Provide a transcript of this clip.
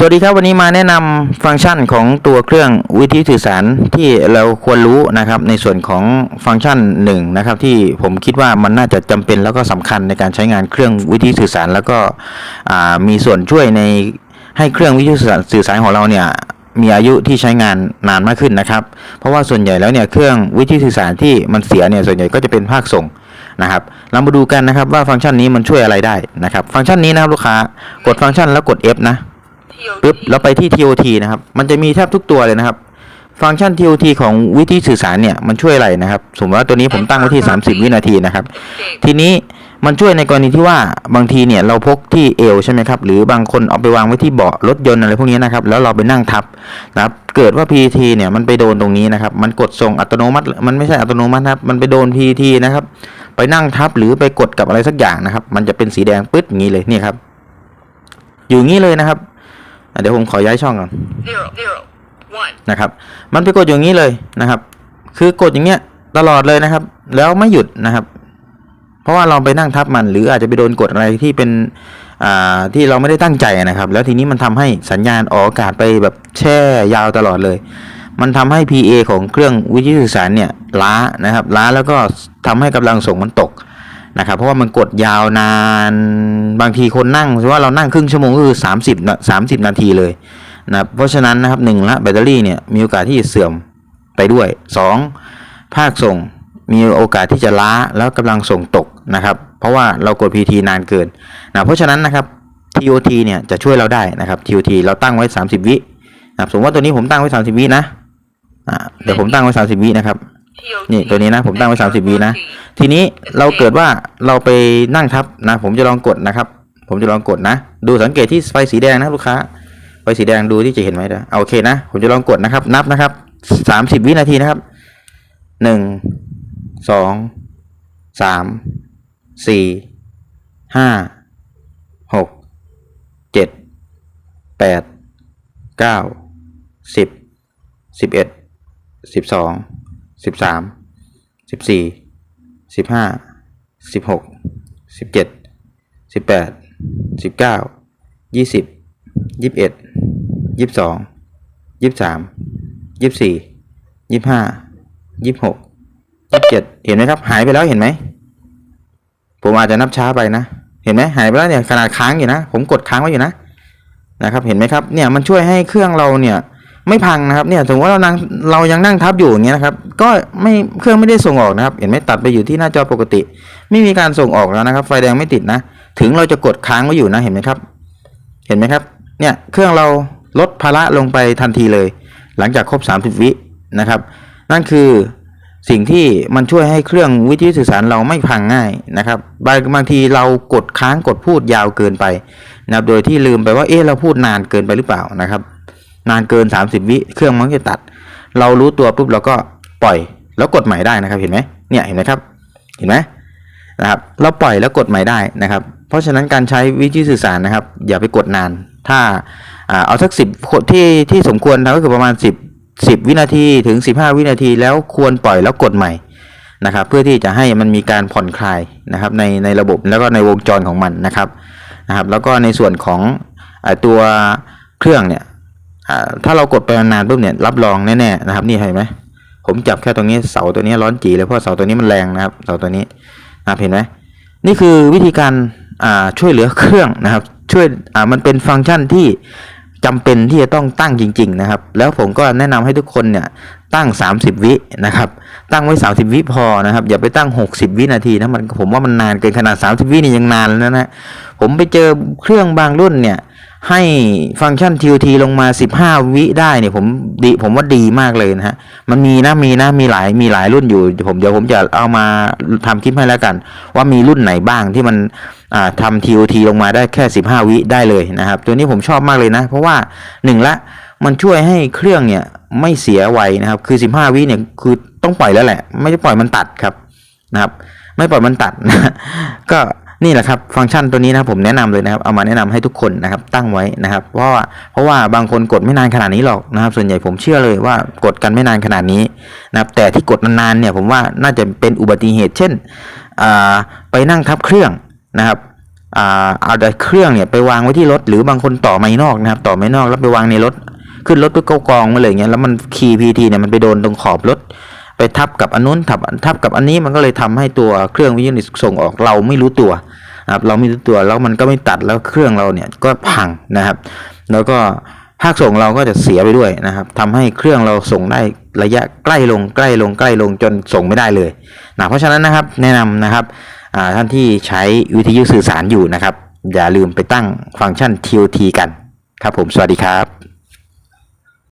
สวัสดีครับวันนี้มาแนะนำฟังก์ชันของตัวเครื่องวิทยุสื่อสารที่เราควรรู้นะครับในส่วนของฟังก์ชันหนึ่งนะครับที่ผมคิดว่ามันน่าจะจำเป็นแล้วก็สำคัญในการใช้งานเครื่องวิทยุสื่อสาร แล้วก็มีส่วนช่วยในให้เครื่องวิทยุสื่อสารสื่อสารของเราเนี่ยมีอายุที่ใช้งานนานมากขึ้นนะครับ เพราะว่าส่วนใหญ่แล้วเนี่ยเครื่องวิทยุสื่อสารที่มันเสียเนี่ยส่วนใหญ่ก็จะเป็นภาคส่งนะครับ เรามาดูกันนะครับว่าฟังก์ชันนี้มันช่วยอะไรได้นะครับ ฟังก์ชันนี้นะครับลูกค้ากดฟังก์ชันแล้วกด F นะ ปึ๊บแล้วไปที่ TOT นะครับ มันจะมีแทบทุกตัวเลยนะครับ ฟังก์ชัน TOT ของวิธีสื่อสารเนี่ยมันช่วยอะไรนะครับ สมมติว่าตัวนี้ผมตั้งไว้ที่ 30 วินาทีนะครับ ทีนี้มันช่วยในกรณีที่ว่าบางทีเนี่ยเราพกที่เอวใช่ไหมครับหรือบางคนเอาไปวางไว้ที่เบาะรถยนต์อะไรพวกนี้นะครับแล้วเราไปนั่งทับนะครับเกิดว่า PT เนี่ยมันไปโดนตรงนี้นะครับมันกดส่งอัตโนมัติ มันไม่ใช่อัตโนมัตินะครับมันไปโดน PT นะครับไปนั่งทับหรือไปกดกับอะไรสักอย่างนะครับ มันจะเป็นสีแดงปึ๊ดอย่างนี้เลยนี่ครับอยู่อย่างนี้เลยนะครับอะ เดี๋ยวผมขอย้ายช่องก่อน zero zero one นะครับมันไปกดอย่างนี้เลยนะครับ คือกดอย่างเงี้ยตลอดเลยนะครับ แล้วไม่หยุดนะครับ เพราะว่าเราไปนั่งทับมัน หรืออาจจะไปโดนกดอะไรที่เป็นอ่าที่เราไม่ได้ตั้งใจนะครับ แล้วทีนี้มันทำให้สัญญาณออกอากาศไปแบบแช่ยาวตลอดเลย มันทำให้ PA ของเครื่องวิทยุสื่อสารเนี่ยล้านะครับ ล้าแล้วก็ทำให้กำลังส่งมันตก นะครับเพราะว่ามันกดยาวนานบางทีคนนั่งว่าเรานั่งครึ่งชั่วโมงก็คือ 30 30 นาทีเลยนะเพราะฉะนั้นนะครับหนึ่งละแบตเตอรี่เนี่ยมีโอกาสที่จะเสื่อมไปด้วยสองภาคส่งมีโอกาสที่จะล้าแล้วกำลังส่งตกนะครับ เพราะว่าเรากด PT นานเกินนะเพราะฉะนั้นนะครับ TOT เนี่ยจะช่วยเราได้นะครับ TOT เราตั้งไว้ 30 วินะสมมติว่าตัวนี้ผมตั้งไว้ 30 วินะอ่าเดี๋ยวผมตั้งไว้ 30 วินะครับ นี่ตัวนี้นะผมตั้งไว้30วินะ ทีนี้เราเกิดว่าเราไปนั่งทับนะ ผมจะลองกดนะครับ ผมจะลองกดนะ ดูสังเกตที่ไฟสีแดงนะลูกค้า ไฟสีแดงดูที่จะเห็นไหมเด้อเอาโอเคนะ ผมจะลองกดนะครับ นับนะครับ30วินาทีนะครับหนึ่งสองสามสี่ห้าหกเจ็ดแปดเก้าสิบสิบเอ็ดสิบสอง สิบสามสิบสี่สิบห้าสิบหกสิบเจ็ดสิบแปดสิบเก้ายี่สิบยี่สิบเอ็ดยี่สิบสองยี่สิบสามยี่สิบสี่ยี่สิบห้ายี่สิบหกยี่สิบเจ็ดเห็นไหมครับ หายไปแล้วเห็นไหม ผมอาจจะนับช้าไปนะ เห็นไหมหายไปแล้วเนี่ยขนาดค้างอยู่นะ ผมกดค้างไว้อยู่นะนะครับ เห็นไหมครับ เนี่ยมันช่วยให้เครื่องเราเนี่ย ไม่พังนะครับเนี่ยสมมติว่าเรานั่งเรายังนั่งทับอยู่อย่างเงี้ยนะครับ ก็ไม่เครื่องไม่ได้ส่งออกนะครับ เห็นไหมตัดไปอยู่ที่หน้าจอปกติ ไม่มีการส่งออกแล้วนะครับ ไฟแดงไม่ติดนะ ถึงเราจะกดค้างไว้อยู่นะเห็นไหมครับ เห็นไหมครับ เนี่ยเครื่องเราลดภาระลงไปทันทีเลย หลังจากครบ 30 วินะครับ นั่นคือสิ่งที่มันช่วยให้เครื่องวิทยุสื่อสารเราไม่พังง่ายนะครับบางบางทีเรากดค้างกดพูดยาวเกินไปนะครับโดยที่ลืมไปว่าเอ๊ะเราพูดนานเกินไปหรือเปล่านะครับ นานเกิน 30 วิเครื่องมันจะตัด เรารู้ตัวปุ๊บเราก็ปล่อยแล้วกดใหม่ได้นะครับเห็นไหมเนี่ยเห็นไหมครับเห็นไหมนะครับเราปล่อยแล้วกดใหม่ได้นะครับ เพราะฉะนั้นการใช้วิทยุสื่อสารนะครับ อย่าไปกดนาน ถ้าเอาสักสิบที่ที่สมควรนะก็คือประมาณ 10 10 วินาทีถึง 15 วินาทีแล้วควรปล่อยแล้วกดใหม่นะครับ เพื่อที่จะให้มันมีการผ่อนคลายนะครับในในระบบแล้วก็ในวงจรของมันนะครับนะครับ แล้วก็ในส่วนของอตัวเครื่องเนี่ย ถ้าเรากดไปนานๆปุ๊บเนี่ยรับรองแน่ๆนะครับ นี่เห็นไหมผมจับแค่ตรงนี้เสาตัวนี้ร้อนจีเลยเพราะเสาตัวนี้มันแรงนะครับ เสาตัวนี้นะครับเห็นไหมนี่คือวิธีการช่วยเหลือเครื่องนะครับ ช่วยมันเป็นฟังก์ชันที่ จำเป็นที่จะต้องตั้งจริง ๆ นะครับ แล้วผมก็แนะนำให้ทุกคนเนี่ยตั้ง 30 วินะครับ ตั้งไว้ 30 วิพอนะครับ อย่าไปตั้ง 60 วินาทีนะมันผมว่ามันนานเกินขนาด 30 วินี่ยังนานแล้วนะผมไปเจอเครื่องบางรุ่นเนี่ยให้ฟังก์ชัน TOT ลงมา 15 วิได้เนี่ยผมดีผมว่าดีมากเลยนะฮะ มันมีนะมีนะมีหลายมีหลายรุ่นอยู่ผมเดี๋ยวผมจะเอามาทำคลิปให้แล้วกัน ว่ามีรุ่นไหนบ้างที่มัน ทำ TOT ลงมาได้แค่ 15 วิได้เลยนะครับ ตัวนี้ผมชอบมากเลยนะ เพราะว่าหนึ่งละมันช่วยให้เครื่องเนี่ยไม่เสียไวนะครับ คือ 15 วิเนี่ยคือต้องปล่อยแล้วแหละ ไม่ได้ปล่อยมันตัดครับนะครับ ไม่ปล่อยมันตัดนะก็นี่แหละครับฟังก์ชันตัวนี้นะผมแนะนำเลยนะครับเอามาแนะนำให้ทุกคนนะครับตั้งไว้นะครับ เพราะว่าเพราะว่าบางคนกดไม่นานขนาดนี้หรอกนะครับ ส่วนใหญ่ผมเชื่อเลยว่ากดกันไม่นานขนาดนี้นะครับแต่ที่กดนานๆเนี่ยผมว่าน่าจะเป็นอุบัติเหตุ เช่นอ่าไปนั่งทับเครื่อง นะครับเอาแต่เครื่องเนี่ยไปวางไว้ที่รถ หรือบางคนต่อไม้นอกนะครับ ต่อไม้นอกแล้วไปวางในรถ ขึ้นรถไปกกองมาเลยเงี้ยแล้วมันคีย์พีทีเนี่ยมันไปโดนตรงขอบรถ ไปทับกับอันนู้นทับทับกับอันนี้มันก็เลยทำให้ตัวเครื่องวิทยุนิส่งออกเราไม่รู้ตัวนะครับเราไม่รู้ตัวแล้วมันก็ไม่ตัดแล้วเครื่องเราเนี่ยก็พังนะครับ แล้วก็ภาคส่งเราก็จะเสียไปด้วยนะครับทำให้เครื่องเราส่งได้ระยะใกล้ลงใกล้ลงใกล้ลงจนส่งไม่ได้เลยนะเพราะฉะนั้นนะครับแนะนำนะครับ ท่านที่ใช้วิทยุสื่อสารอยู่นะครับ อย่าลืมไปตั้งฟังก์ชัน TOT กัน ครับผม สวัสดีครับ